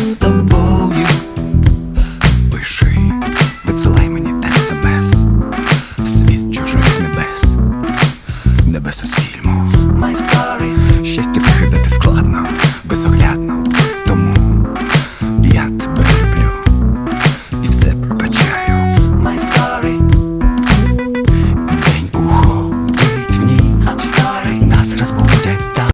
з тобою. Пиши, відсилай мені смс в світ чужих небес, небеса з фільму. My story. Щастя вигадати складно, безоглядно.